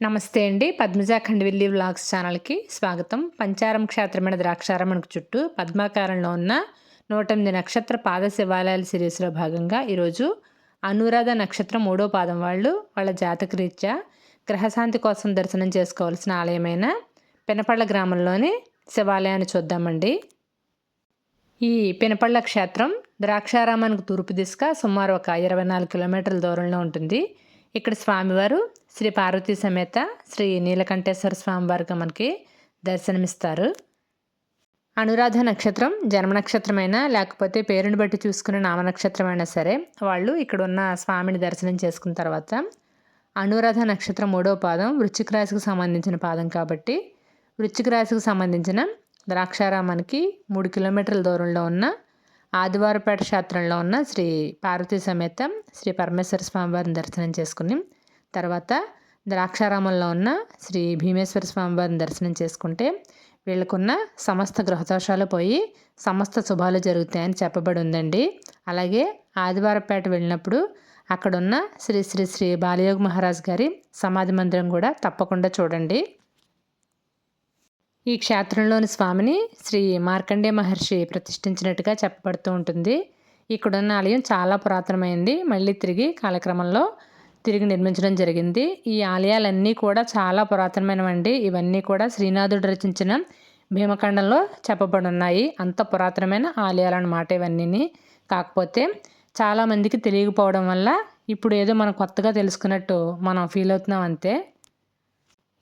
నమస్తే అండి. పద్మజ ఖండవిల్లి వ్లాగ్స్ ఛానల్కి స్వాగతం. పంచారం క్షేత్రమైన ద్రాక్షారమణకు చుట్టూ పద్మాకారంలో ఉన్న నూట ఎనిమిది నక్షత్ర పాద శివాలయాల సిరీస్లో భాగంగా ఈరోజు అనురాధ నక్షత్రం మూడో పాదం వాళ్ళు వాళ్ళ జాతక రీత్యా గ్రహశాంతి కోసం దర్శనం చేసుకోవాల్సిన ఆలయమైన పెనపళ్ళ గ్రామంలోని శివాలయాన్ని చూద్దామండి. ఈ పెనపళ్ళ క్షేత్రం ద్రాక్షారామానికి తూర్పు దిశగా సుమారు ఒక ఇరవై నాలుగు కిలోమీటర్ల దూరంలో ఉంటుంది. ఇక్కడ స్వామివారు శ్రీ పార్వతీ సమేత శ్రీ నీలకంఠేశ్వర స్వామివారిగా మనకి దర్శనమిస్తారు. అనురాధ నక్షత్రం జన్మ నక్షత్రమైనా లేకపోతే పేరుని బట్టి చూసుకునే నామనక్షత్రమైనా సరే వాళ్ళు ఇక్కడ ఉన్న స్వామిని దర్శనం చేసుకున్న తర్వాత అనురాధ నక్షత్రం మూడో పాదం వృశ్చిక రాశికి సంబంధించిన పాదం కాబట్టి వృశ్చిక రాశికి సంబంధించిన ద్రాక్షారామానికి మూడు కిలోమీటర్ల దూరంలో ఉన్న ఆదివారపేట క్షేత్రంలో ఉన్న శ్రీ పార్వతీ సమేత శ్రీ పరమేశ్వర స్వామివారిని దర్శనం చేసుకుని తర్వాత ద్రాక్షారామంలో ఉన్న శ్రీ భీమేశ్వర స్వామివారిని దర్శనం చేసుకుంటే వీళ్ళకున్న సమస్త గృహదోషాలు పోయి సమస్త శుభాలు జరుగుతాయని చెప్పబడి ఉందండి అలాగే ఆదివారపేట వెళ్ళినప్పుడు అక్కడున్న శ్రీ శ్రీ శ్రీ బాలయోగ్ మహారాజ్ గారి సమాధి మందిరం కూడా తప్పకుండా చూడండి. ఈ క్షేత్రంలోని స్వామిని శ్రీ మార్కండే మహర్షి ప్రతిష్ఠించినట్టుగా చెప్పబడుతూ ఉంటుంది. ఇక్కడున్న ఆలయం చాలా పురాతనమైంది. మళ్ళీ తిరిగి కాలక్రమంలో తిరిగి నిర్మించడం జరిగింది. ఈ ఆలయాలన్నీ కూడా చాలా పురాతనమైనవండి. ఇవన్నీ కూడా శ్రీనాథుడు రచించిన భీమఖండంలో చెప్పబడి ఉన్నాయి అంత పురాతనమైన ఆలయాలు అన్నమాట ఇవన్నీ కాకపోతే చాలామందికి తెలియకపోవడం వల్ల ఇప్పుడు ఏదో మనం కొత్తగా తెలుసుకున్నట్టు మనం ఫీల్ అవుతున్నాం అంతే.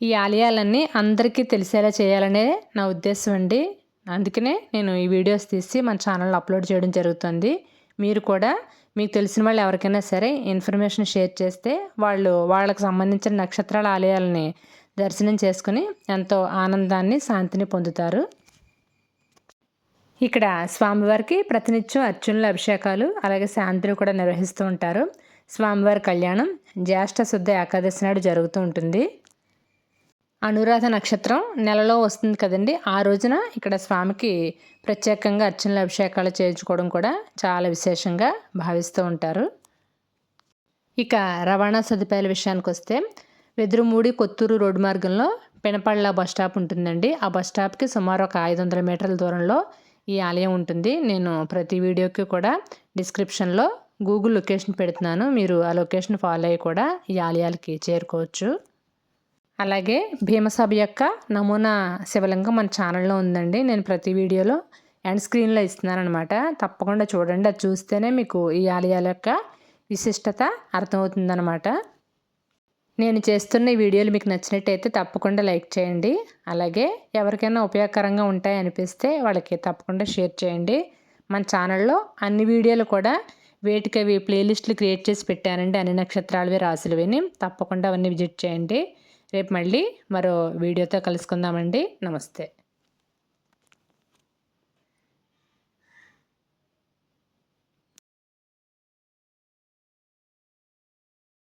ఈ ఆలయాలన్నీ అందరికీ తెలిసేలా చేయాలనే నా ఉద్దేశం అండి. అందుకనే నేను ఈ వీడియోస్ తీసి మన ఛానల్లో అప్లోడ్ చేయడం జరుగుతుంది. మీరు కూడా మీకు తెలిసిన వాళ్ళు ఎవరికైనా సరే ఇన్ఫర్మేషన్ షేర్ చేస్తే వాళ్ళు వాళ్ళకి సంబంధించిన నక్షత్రాల ఆలయాలని దర్శనం చేసుకుని ఎంతో ఆనందాన్ని శాంతిని పొందుతారు. ఇక్కడ స్వామివారికి ప్రతినిత్యం అర్చునుల అభిషేకాలు అలాగే శాంతిని కూడా నిర్వహిస్తూ ఉంటారు. స్వామివారి కళ్యాణం జ్యేష్ఠ శుద్ధ ఏకాదశి నాడు జరుగుతూ ఉంటుంది. అనురాధ నక్షత్రం నెలలో వస్తుంది కదండి. ఆ రోజున ఇక్కడ స్వామికి ప్రత్యేకంగా అర్చనల అభిషేకాలు చేయించుకోవడం కూడా చాలా విశేషంగా భావిస్తూ ఉంటారు. ఇక రవాణా సదుపాయాల విషయానికి వస్తే వెదురుమూడి కొత్తూరు రోడ్డు మార్గంలో పెనపళ్ళ బస్ స్టాప్ ఉంటుందండి. ఆ బస్ స్టాప్కి సుమారు ఒక ఐదు వందల మీటర్ల దూరంలో ఈ ఆలయం ఉంటుంది. నేను ప్రతి వీడియోకి కూడా డిస్క్రిప్షన్లో గూగుల్ లొకేషన్ పెడుతున్నాను. మీరు ఆ లొకేషన్ ఫాలో అయ్యి కూడా ఈ ఆలయాలకి చేరుకోవచ్చు. అలాగే భీమసభ యొక్క నమూనా శివలింగం మన ఛానల్లో ఉందండి. నేను ప్రతి వీడియోలో ఎండ్ స్క్రీన్లో ఇస్తున్నాను అనమాట తప్పకుండా చూడండి. అది చూస్తేనే మీకు ఈ ఆలయాల యొక్క విశిష్టత అర్థమవుతుందనమాట నేను చేస్తున్న ఈ వీడియోలు మీకు నచ్చినట్టయితే తప్పకుండా లైక్ చేయండి. అలాగే ఎవరికైనా ఉపయోగకరంగా ఉంటాయి అనిపిస్తే వాళ్ళకి తప్పకుండా షేర్ చేయండి. మన ఛానల్లో అన్ని వీడియోలు కూడా వేటికవి ప్లేలిస్టులు క్రియేట్ చేసి పెట్టానండి అన్ని నక్షత్రాలవి రాసులువిని తప్పకుండా అవన్నీ విజిట్ చేయండి. రేపు మళ్ళీ మరో వీడియోతో కలుసుకుందామండి. నమస్తే.